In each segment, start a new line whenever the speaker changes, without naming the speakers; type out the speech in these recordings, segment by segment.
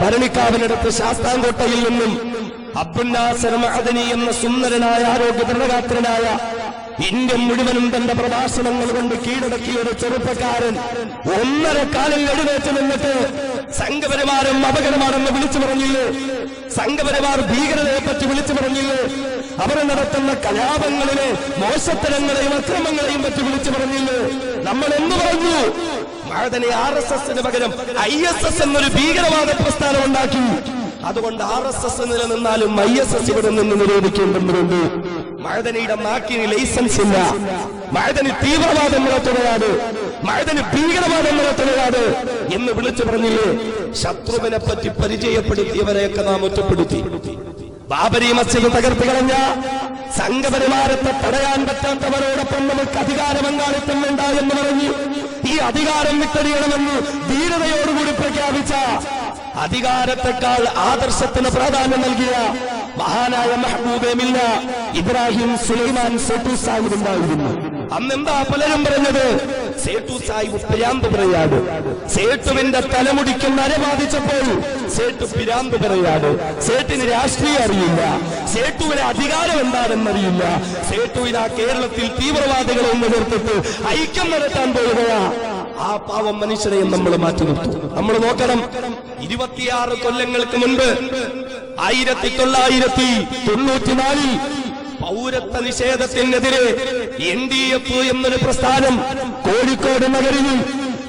ഭരണിക്കാവിനടുത്ത് ശാസ്താംകോട്ടയിൽ നിന്നും അബ്ദുല്ലാസരമഅദനി എന്ന സുന്ദരനായ ആരോഗ്യ ദൃഢഗാത്രനായ ഇന്ത്യ മുഴുവനും തന്റെ പ്രഭാഷണങ്ങൾ കൊണ്ട് കീഴടക്കിയ ഒരു ചെറുപ്പക്കാരൻ ഒന്നര കാലിൽ എഴുന്നേറ്റ് നിന്നിട്ട് സംഘപരിവാരം അപകടമാണെന്ന് വിളിച്ചു പറഞ്ഞില്ലേ? സംഘപരിവാർ ഭീകരതയെ പറ്റി വിളിച്ചു പറഞ്ഞില്ലേ? അവർ നടത്തുന്ന കലാപങ്ങളിലെ മോശത്തരങ്ങളെയും അക്രമങ്ങളെയും പറ്റി വിളിച്ചു പറഞ്ഞില്ലേ? നമ്മൾ എന്ന് പറഞ്ഞു? മഴതനെ ആർ എസ് എസിന് പകരം ഐ എസ് എസ് എന്നൊരു ഭീകരവാദ പ്രസ്ഥാനം ഉണ്ടാക്കി. അതുകൊണ്ട് ആർ എസ് എസ് നിലനിന്നാലും ഐ എസ് എസ് ഇവിടെ നിന്ന് നിരോധിക്കേണ്ടതുണ്ട്. മഴതനയുടെ നാക്കിന് ലൈസൻസ് ഇല്ല. മഴതന് തീവ്രവാദം നിലത്തുകയാണ് മഴതന് ഭീകരവാദം നിലത്തുകയാണ് എന്ന് വിളിച്ചു പറഞ്ഞില്ലേ? ശത്രുവിനെ പറ്റി പരിചയപ്പെടുത്തിയവരെയൊക്കെ നാം ഒറ്റപ്പെടുത്തി. ബാബരി മസ്ജിദ് തകർത്ത് കളഞ്ഞ സംഘപരിമാരത്തെ തടയാൻ പറ്റാത്തവരോടൊപ്പം നമുക്ക് അധികാര പങ്കാളിത്തം വേണ്ട എന്ന് പറഞ്ഞു. അധികാരം വിട്ടടിയണമെന്ന് ധീരതയോടുകൂടി പ്രഖ്യാപിച്ച അധികാരത്തെക്കാൾ ആദർശത്തിന് പ്രാധാന്യം നൽകിയ മഹാനായ മെഹബൂബേമില്ല ഇബ്രാഹിം സുലൈമാൻ സേട്ടു സാഹിബ് ഉണ്ടായിരുന്നു അന്നെന്താ പലരും പറഞ്ഞത്? സേട്ടു സാഹിബ് പിരാന്ത് പറയാട് സേട്ടുവിന്റെ തലമുടിക്ക് നര ബാധിച്ചപ്പോൾ സേട്ടു പിരാന്ത് പറയാട് സേട്ടിന് രാഷ്ട്രീയം അറിയില്ല. സേട്ടുവിന് അധികാരം എന്താണെന്നറിയില്ല. സേട്ടുവിന് ആ കേരളത്തിൽ തീവ്രവാദികളെ നിലനിർത്തിട്ട് ഐക്യം നടത്താൻ പോവുകയാ. ആ പാവം മനുഷ്യരെയും നമ്മൾ മാറ്റി നിർത്തും. നമ്മൾ നോക്കണം ഇരുപത്തിയാറ് കൊല്ലങ്ങൾക്ക് മുൻപ് ആയിരത്തി തൊള്ളായിരത്തി തൊണ്ണൂറ്റിനാലിൽ പൗരത്വ നിഷേധത്തിനെതിരെ എൻ ഡി എഫ് എന്നൊരു പ്രസ്ഥാനം കോഴിക്കോട് നഗരിൽ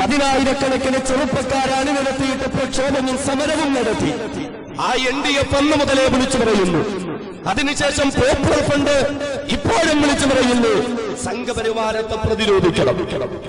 പതിനായിരക്കണക്കിന് ചെറുപ്പക്കാരാണ് നടത്തിയിട്ട് പ്രക്ഷോഭവും സമരവും നടത്തി. ആ എൻ ഡി എഫ് അന്ന് മുതലേ വിളിച്ചു പറയുന്നു. അതിനുശേഷം പോപ്പുലർ ഫണ്ട് ഇപ്പോഴും വിളിച്ചു പറയുന്നു. സംഘപരിവാരത്തെ പ്രതിരോധിക്കണം.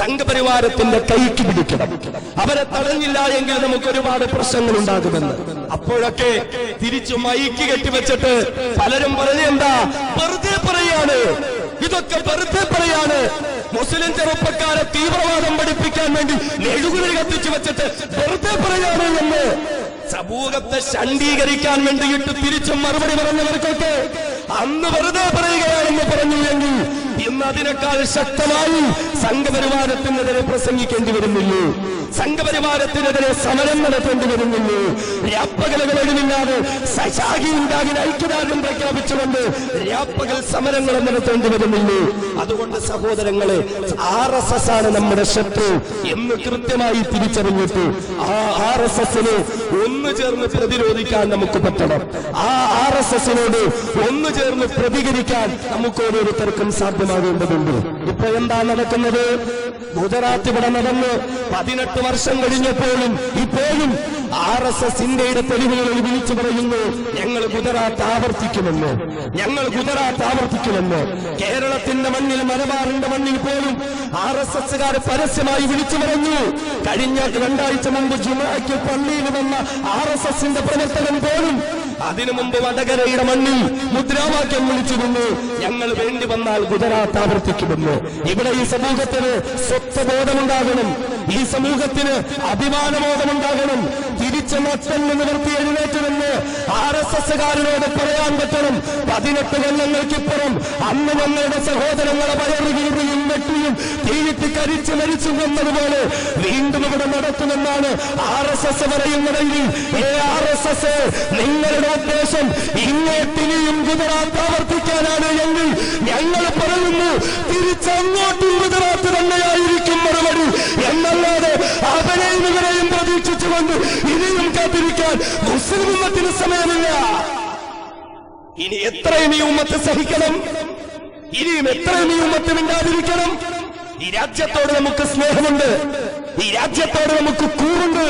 സംഘപരിവാരത്തിന്റെ കൈക്ക് പിടിക്കണം. അവരെ തടഞ്ഞില്ല എങ്കിൽ നമുക്ക് ഒരുപാട് പ്രശ്നങ്ങൾ ഉണ്ടാകുമെന്ന്. അപ്പോഴൊക്കെ തിരിച്ചു മൈക്ക് കെട്ടിവെച്ചിട്ട് പലരും പറഞ്ഞെന്താ വെറുതെ പറയാണ്. ഇതൊക്കെ വെറുതെ പറയാണ്. മുസ്ലിം ചെറുപ്പക്കാരെ തീവ്രവാദം പഠിപ്പിക്കാൻ വേണ്ടി മെഴുകുതിരി കത്തിച്ചു വെച്ചിട്ട് വെറുതെ പറയാണ് എന്ന്. സമൂഹത്തെ ശണ്ഡീകരിക്കാൻ വേണ്ടിയിട്ട് തിരിച്ചും മറുപടി പറഞ്ഞവർക്കൊക്കെ അന്ന് വെറുതെ പറയുകയാണെന്ന് പറഞ്ഞു എങ്കിൽ ഇന്ന് അതിനേക്കാൾ ശക്തമായി സംഘപരിവാരത്തിനെതിരെ പ്രസംഗിക്കേണ്ടി വരുന്നില്ലേ. സംഘപരിവാരത്തിനെതിരെ സമരം നടത്തേണ്ടി വരുന്നില്ലേ. രാപ്പകലുകൾ ഒഴിവില്ലാതെ സശാഖി ഉണ്ടാകി ഐക്യദാർഢ്യം പ്രഖ്യാപിച്ചുകൊണ്ട് രാപ്പകൽ സമരങ്ങൾ നടത്തേണ്ടി വരുന്നില്ലേ. അതുകൊണ്ട് സഹോദരങ്ങളെ ആർ എസ് എസ് ആണ് നമ്മുടെ ശത്രു എന്ന് കൃത്യമായി തിരിച്ചറിഞ്ഞിട്ട് ആ ആർ എസ് എസിനെ ഒന്നു ചേർന്ന് പ്രതിരോധിക്കാൻ നമുക്ക് പറ്റണം. ആ ആർ എസ് എസിനോട് ഒന്നു ചേർന്ന് പ്രതികരിക്കാൻ നമുക്ക് ഓരോരുത്തർക്കും സാധ്യമാകേണ്ടതുണ്ട് ഇപ്പൊ എന്താ നടക്കുന്നത്? ഗുജറാത്ത് ഇവിടെ നടന്ന് പതിനെട്ട് വർഷം കഴിഞ്ഞപ്പോഴും ഇപ്പോഴും ആർ എസ് എസ് ഇന്ത്യയുടെ തെരുവുകളിൽ വിളിച്ചു പറയുന്നു ഞങ്ങൾ ഗുജറാത്ത് ആവർത്തിക്കുമെന്ന്. ഞങ്ങൾ ഗുജറാത്ത് ആവർത്തിക്കുമെന്ന്. കേരളത്തിന്റെ മണ്ണിൽ മലബാറിന്റെ മണ്ണിൽ പോലും ആർ എസ് എസുകാർ പരസ്യമായി വിളിച്ചു പറഞ്ഞു. കഴിഞ്ഞ രണ്ടാഴ്ച മുമ്പ് ജുമാക്ക് പള്ളിയിൽ വന്ന ആർ എസ് എസിന്റെ പ്രവർത്തകൻ പോലും അതിനു മുമ്പ് വടകരയുടെ മണ്ണിൽ മുദ്രാവാക്യം വിളിച്ചിരുന്നു. ഞങ്ങൾ വേണ്ടി വന്നാൽ ഗുജറാത്ത് ആവർത്തിക്കുമെന്ന്. ഇവിടെ ഈ സമൂഹത്തിന് സ്വത്വബോധമുണ്ടാകണം. ഈ സമൂഹത്തിന് അഭിമാനബോധമുണ്ടാകണം. മറ്റൊന്ന് നിവർത്തി എഴുന്നേറ്റുമെന്ന് ആർ എസ് എസ്സുകാരനോട് പറയാൻ പറ്റണം. പതിനെട്ട് കൊല്ലങ്ങൾക്കിപ്പുറം അന്ന് ഞങ്ങളുടെ സഹോദരങ്ങളെ വയറുകീറിയും വെട്ടിയും തീയിട്ട് കരിച്ച് മരിച്ചു കൊന്നതുപോലെ വീണ്ടും ഇവിടെ നടത്തുമെന്നാണ് ആർ എസ് എസ് പറയുന്നതെങ്കിൽ ഏ ആർ എസ് എസ് നിങ്ങളുടെ ഉദ്ദേശം ഇങ്ങോട്ടിനെയും ഗുജറാത്ത് ആവർത്തിക്കാനാണ് എങ്കിൽ ഞങ്ങൾ പറയുന്നു തിരിച്ചങ്ങോട്ടും ഗുജറാത്ത് തന്നെയായിരിക്കും മറുപടി. എന്നല്ലാതെ അവരെയും ഇവരെയും പ്രതീക്ഷിച്ചുകൊണ്ട് ഇനിയും കാത്തിരിക്കാൻ മുസ്ലിം ഉമ്മത്തിന് സമയമില്ല. ഇനി എത്രയും ഈ ഉമ്മത്ത് സഹിക്കണം. ഇനിയും എത്രയും ഈ ഉമ്മത്ത് മിണ്ടാതിരിക്കണം. ഈ രാജ്യത്തോട് നമുക്ക് സ്നേഹമുണ്ട്. ഈ രാജ്യത്തോട് നമുക്ക് കൂറുണ്ട്.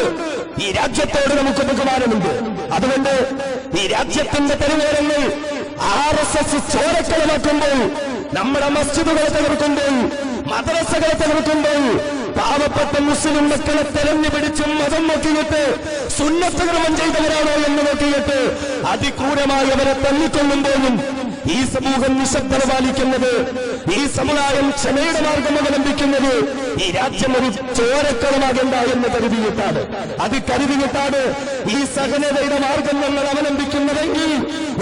ഈ രാജ്യത്തോട് നമുക്ക് ബഹുമാനമുണ്ട്. അതുകൊണ്ട് ഈ രാജ്യത്തിന്റെ തെരുവേരങ്ങൾ ആർ എസ് എസ് ചോരക്കളമാക്കുമ്പോൾ നമ്മുടെ മസ്ജിദുകളെ തകർക്കുമ്പോൾ മദ്രസകളെ തകർക്കുമ്പോൾ പാവപ്പെട്ട മുസ്ലിം മക്കളെ തെരഞ്ഞു പിടിച്ചും മതം നോക്കിയിട്ട് സുന്നത്തകർമ്മം ചെയ്തവരാണോ എന്ന് നോക്കിയിട്ട് അതിക്രൂരമായി അവരെ തന്നിക്കൊള്ളുമ്പോഴും ഈ സമൂഹം നിശബ്ദത പാലിക്കുന്നത് ഈ സമുദായം ക്ഷമയുടെ മാർഗം അവലംബിക്കുന്നത് ഈ രാജ്യം ഒരു ചോരക്കളമാകണ്ട എന്ന് കരുതിയിട്ടാണ്. അത് കരുതിയിട്ടാണ് ഈ സഹനതയുടെ മാർഗം ഞങ്ങൾ അവലംബിക്കുന്നതെങ്കിൽ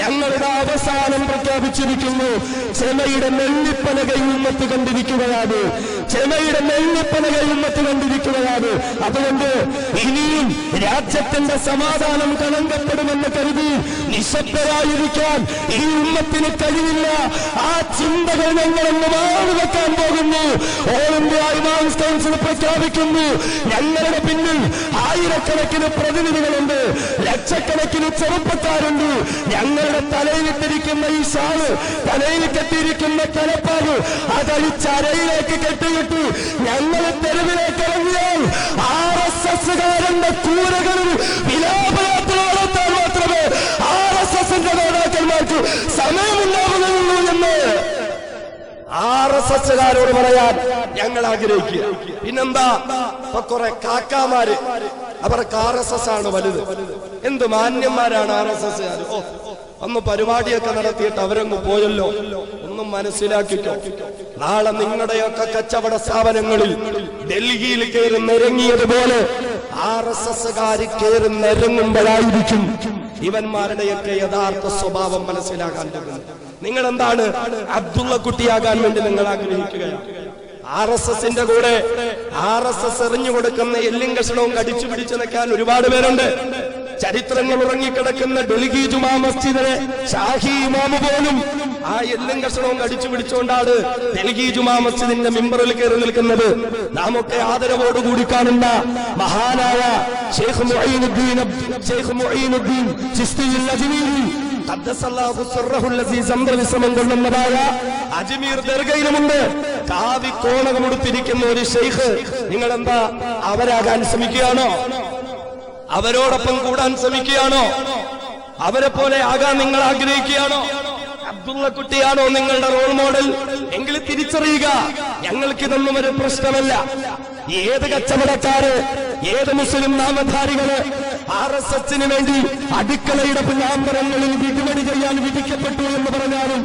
ഞങ്ങളുടെ അവസാനം പ്രഖ്യാപിച്ചിരിക്കുന്നു ക്ഷമയുടെ നെല്ലിപ്പലകയിൽ ഉമ്മത്ത് കണ്ടിരിക്കുകയാണ്. ചെമയുടെ നെല്ലിപ്പലകയിൽ ഉമ്മത്ത് കണ്ടിരിക്കുകയാണ്. അതുകൊണ്ട് ഇനിയും രാജ്യത്തിന്റെ സമാധാനം കളങ്കപ്പെടുമെന്ന് കരുതി നിശബ്ദരായിരിക്കാൻ ഈ ഉമ്മത്തിന് കഴിയില്ല ആ ചിന്തകൾ ഞങ്ങളൊന്ന് മാറിവെക്കാൻ പോകുന്നു. ഓൾ ഇന്ത്യ ഇമാൻസ് കൗൺസിൽ പ്രഖ്യാപിക്കുന്നു. ഞങ്ങളുടെ പിന്നിൽ ആയിരക്കണക്കിന് പ്രതിനിധികളുണ്ട്. ലക്ഷക്കണക്കിന് ചെറുപ്പക്കാരുണ്ട്. ഞങ്ങളുടെ തലയിലിട്ടിരിക്കുന്ന ഈ ഷാൾ തലയിൽ കെട്ടിയിരിക്കുന്ന തലപ്പാവ് അതളിച്ചരയിലേക്ക് കെട്ടിയിട്ട് ഞങ്ങൾ തെരുവിലേക്ക് ഇറങ്ങിയാൽ ആർ എസ് എസ്സുകാരന്റെ കൂരകളിൽ മാത്രമേ ആർ എസ് എസിന്റെ നേതാക്കന്മാർക്ക് സമയമുണ്ടാകുന്നുള്ളൂ എന്ന് ആർ എസ് എസ്സുകാരോട് പറയാൻ ഞങ്ങൾ ആഗ്രഹിക്കുക. പിന്നെന്താ? ഇപ്പൊ കുറെ കാക്കാമാര് അവർക്ക് ആർ എസ് എസ് ആണ് വലുത്. എന്ത് മാന്യന്മാരാണ് ആർ എസ് എസ്സുകാർ ഓ ഒന്ന് പരിപാടിയൊക്കെ നടത്തിയിട്ട് അവരങ്ങ് പോയല്ലോ. ഒന്നും മനസ്സിലാക്കിക്കോ. നാളെ നിങ്ങളുടെയൊക്കെ കച്ചവട സ്ഥാപനങ്ങളിൽ ഡൽഹിയിൽ കയറി നിരങ്ങിയതുപോലെ ആർ എസ് എസ്സുകാർ കയറി നിരങ്ങുമ്പോഴായിരിക്കും ഇവന്മാരുടെയൊക്കെ യഥാർത്ഥ സ്വഭാവം മനസ്സിലാകാൻ തുടങ്ങുന്നത്. നിങ്ങൾ എന്താണ് അബ്ദുള്ള കുട്ടിയാകാൻ വേണ്ടി നിങ്ങൾ ആഗ്രഹിക്കുകയാണ്? ആർ എസ് എസിന്റെ കൂടെ ആർ എസ് എസ് എറിഞ്ഞു കൊടുക്കുന്ന എല്ലും കഷണവും കടിച്ചു പിടിച്ചു നിൽക്കാൻ ഒരുപാട് പേരുണ്ട്. ചരിത്രങ്ങൾ ഉറങ്ങിക്കിടക്കുന്ന ഡൽഹി ജുമാ മസ്ജിദിനെ ഷാഹി ഇമാമ് പോലും ആ എല്ലും കഷണവും കടിച്ചു പിടിച്ചുകൊണ്ടാണ് ഡൽഹി ജുമാ മസ്ജിദിന്റെ മിമ്പറിൽ കയറി നിൽക്കുന്നത്. നാം ഒക്കെ ആദരവോടുകൂടി കാണുന്ന മഹാനായ ഷെയ്ഖ് മൊഹീനുദ്ദീൻ ഷെയ്ഖ് മൊഹീനുദ്ദീൻ ചിസ്തിയുൽ അജ്മീരി കൊള്ളുന്നതായ അജ്മീർ ദർഗയിലുമുണ്ട് കാവി കോണകമുടുത്തിരിക്കുന്ന ഒരു ഷെയ്ഖ് നിങ്ങൾ എന്താ അവരാകാൻ ശ്രമിക്കുകയാണോ? അവരോടൊപ്പം കൂടാൻ ശ്രമിക്കുകയാണോ? അവരെ പോലെ ആകാൻ നിങ്ങൾ ആഗ്രഹിക്കുകയാണോ? അബ്ദുള്ള കുട്ടിയാണോ നിങ്ങളുടെ റോൾ മോഡൽ എങ്കിൽ തിരിച്ചറിയുക ഞങ്ങൾക്ക് ഇതൊന്നും ഒരു പ്രശ്നമല്ല. ഏത് കച്ചവടക്കാര് ഏത് മുസ്ലിം നാമധാരികൾ ആർ എസ് എസിന് വേണ്ടി അടുക്കളയുടെ പിന്നാമ്പരങ്ങളിൽ വിധിമണി ചെയ്യാൻ വിധിക്കപ്പെട്ടു എന്ന് പറഞ്ഞാലും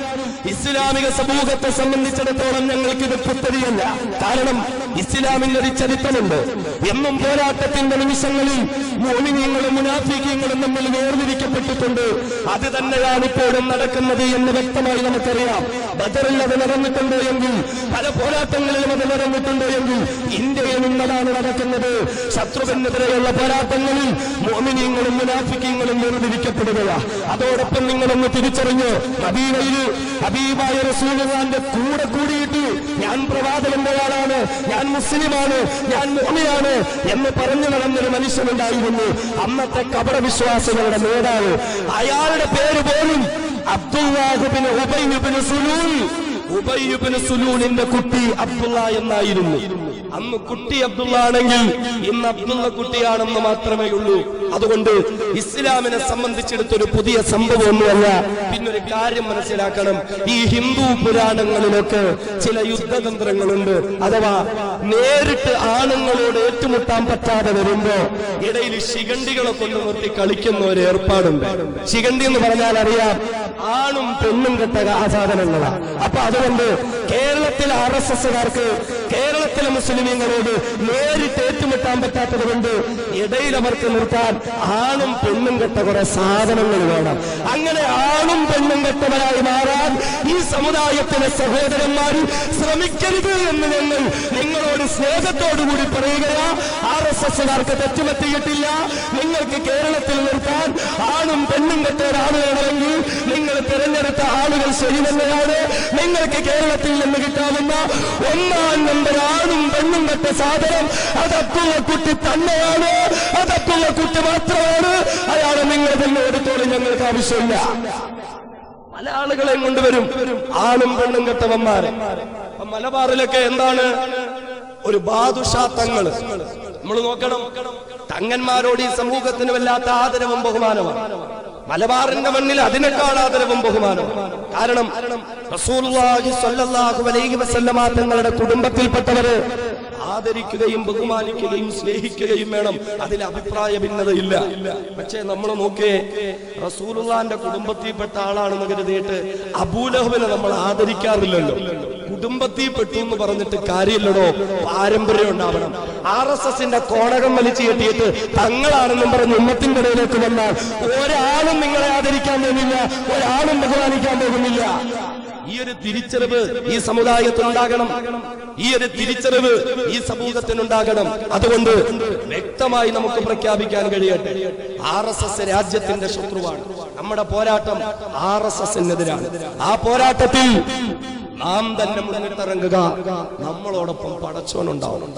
ഇസ്ലാമിക സമൂഹത്തെ സംബന്ധിച്ചിടത്തോളം ഞങ്ങൾക്ക് ഇത് പുത്തരിയല്ല. കാരണം ഇസ്ലാമിന്റെ ഒരു ചരിത്രമുണ്ട്. എന്നും പോരാട്ടത്തിന്റെ നിമിഷങ്ങളിൽ മോമിനിയങ്ങളും മുനാഫിക്കങ്ങളും തമ്മിൽ വേർതിരിക്കപ്പെട്ടിട്ടുണ്ട്. അത് തന്നെയാണ് ഇപ്പോഴും നടക്കുന്നത് എന്ന് വ്യക്തമായി നമുക്കറിയാം. ബദറിൽ അത് നടന്നിട്ടുണ്ട് എങ്കിൽ പല പോരാട്ടങ്ങളിലും അത് നടന്നിട്ടുണ്ട് എങ്കിൽ ഇന്ത്യയിൽ നിന്നതാണ് നടക്കുന്നത്. ശത്രുവിനെതിരെയുള്ള പോരാട്ടങ്ങളിൽ മോമിനിയങ്ങളും മുനാഫിക്കങ്ങളും വേർതിരിക്കപ്പെടുക അതോടൊപ്പം നിങ്ങളൊന്ന് തിരിച്ചറിഞ്ഞ് ഹബീബയിൽ ഹബീബായ റസൂലിന്റെ കൂടെ കൂടിയിട്ട് ഞാൻ പ്രവാചകന്റെ ഞാൻ മുസ്ലിമാണ് ഞാൻ മുഹമ്മയാണ് എന്ന് പറഞ്ഞു നടന്നൊരു മനുഷ്യനുണ്ടായിരുന്നു. അന്നത്തെ കപടവിശ്വാസികളുടെ നേതാവ്. അയാളുടെ പേര് പോലും അബ്ദുല്ലാഹുബിന് ഉബൈബിന് സുലൂൽ ഉബയ്യുബിന് സുലൂലിന്റെ കുട്ടി അബ്ദുള്ള എന്നായിരുന്നു. അന്ന് കുട്ടി അബ്ദുള്ള ആണെങ്കിൽ ഇന്ന് അബ്ദുള്ള കുട്ടിയാണെന്ന് മാത്രമേ ഉള്ളൂ. അതുകൊണ്ട് ഇസ്ലാമിനെ സംബന്ധിച്ചിടത്തൊരു പുതിയ സംഭവം ഒന്നുമല്ല. പിന്നൊരു കാര്യം മനസ്സിലാക്കണം. ഈ ഹിന്ദു പുരാണങ്ങളിലൊക്കെ ചില യുദ്ധതന്ത്രങ്ങളുണ്ട്. അഥവാ നേരിട്ട് ആണുങ്ങളോട് ഏറ്റുമുട്ടാൻ പറ്റാതെ വരുമ്പോ ഇടയിൽ ശിഖണ്ഡികളെ കൊണ്ട് നിർത്തി കളിക്കുന്ന ഒരു ഏർപ്പാടുണ്ട്. ശിഖണ്ഡി എന്ന് പറഞ്ഞാൽ അറിയാം ആണും പെണ്ണും കെട്ട ആസാധനങ്ങളാണ് അപ്പൊ അതുകൊണ്ട് കേരളത്തിലെ ആർ എസ് എസുകാർക്ക് കേരളത്തിലെ മുസ്ലിമീങ്ങളോട് നേരിട്ട് ഏറ്റുമുട്ടാൻ പറ്റാത്തത് കൊണ്ട് ഇടയിൽ അവർക്ക് നിർത്താൻ ആണും പെണ്ണും കെട്ട കുറെ സാധനങ്ങൾ വേണം. അങ്ങനെ ആണും പെണ്ണും കെട്ടവരായി മാറാൻ ഈ സമുദായത്തിലെ സഹോദരന്മാരും ശ്രമിക്കരുത് എന്ന് ഞങ്ങൾ നിങ്ങളോട് സ്നേഹത്തോടുകൂടി പറയുകയാ ആർ എസ് എസുകാർക്ക് തെറ്റുപറ്റിയിട്ടില്ല. നിങ്ങൾക്ക് കേരളത്തിൽ നിർത്താൻ ആണും പെണ്ണും കെട്ട ഒരാൾ വേണമെങ്കിൽ നിങ്ങൾ തിരഞ്ഞെടുത്ത ആളുകൾ ശരി തന്നെയാണ്. നിങ്ങൾക്ക് കേരളത്തിൽ നിന്ന് കിട്ടാവുന്ന ഒന്നാം നമ്പർ ആണും പെണ്ണും കെട്ട സാധനം അത് കുട്ടി തന്നെയാണ്. അത് കുട്ടി മാത്രമാണ്. അയാളെ നിങ്ങൾ തന്നെ എടുത്തോളം ഞങ്ങൾക്ക് ആവശ്യമില്ല. പല ആളുകളെയും കൊണ്ടുവരും. ആണും പെണ്ണും കെട്ടവന്മാരെ. മലബാറിലൊക്കെ എന്താണ്? ഒരു ബാദുഷാ തങ്ങൾ നമ്മൾ നോക്കണം. തങ്ങന്മാരോട് ഈ സമൂഹത്തിന് വല്ലാത്ത ആദരവും ബഹുമാനവും. മലബാറിന്റെ മണ്ണിൽ അതിനേക്കാൾ ആദരവും ബഹുമാനവും. കാരണം തങ്ങളുടെ കുടുംബത്തിൽപ്പെട്ടവര് ആദരിക്കുകയും ബഹുമാനിക്കുകയും സ്നേഹിക്കുകയും വേണം. അതിൽ അഭിപ്രായ ഭിന്നതയില്ല. പക്ഷേ നമ്മൾ നോക്കേ റസൂലുള്ളാന്റെ കുടുംബത്തിൽപ്പെട്ട ആളാണെന്ന് കരുതിയിട്ട് അബൂലഹബിനെ നമ്മൾ ആദരിക്കാറില്ലല്ലോ. കുടുംബത്തിൽ പെട്ടു എന്ന് പറഞ്ഞിട്ട് കാര്യമില്ലടോ. പാരമ്പര്യം ഉണ്ടാവണം ആർ എസ് എസിന്റെ കോണകം വലിച്ചു കെട്ടിയിട്ട് തങ്ങളാണെന്നും പറഞ്ഞ് ഉമ്മത്തിന്റെ ഇടയിലേക്ക് വന്നാൽ ഒരാളും നിങ്ങളെ ആദരിക്കാൻ പോകുന്നില്ല ഒരാളും ബഹുമാനിക്കാൻ പോകുന്നില്ല. ഒരു തിരിച്ചറിവ് ഈ സമുദായത്തിനുണ്ടാകണം. ഈ ഒരു തിരിച്ചറിവ് ഈ സമൂഹത്തിനുണ്ടാകണം. അതുകൊണ്ട് വ്യക്തമായി നമുക്ക് പ്രഖ്യാപിക്കാൻ കഴിയട്ടെ. ആർ എസ് എസ് രാജ്യത്തിന്റെ ശത്രുവാണ്. നമ്മുടെ പോരാട്ടം ആർ എസ് എസിനെതിരാണ്. ആ പോരാട്ടത്തിൽ നാം തന്നെ മുന്നിട്ടിറങ്ങുക. നമ്മളോടൊപ്പം പടച്ചോനുണ്ടാവും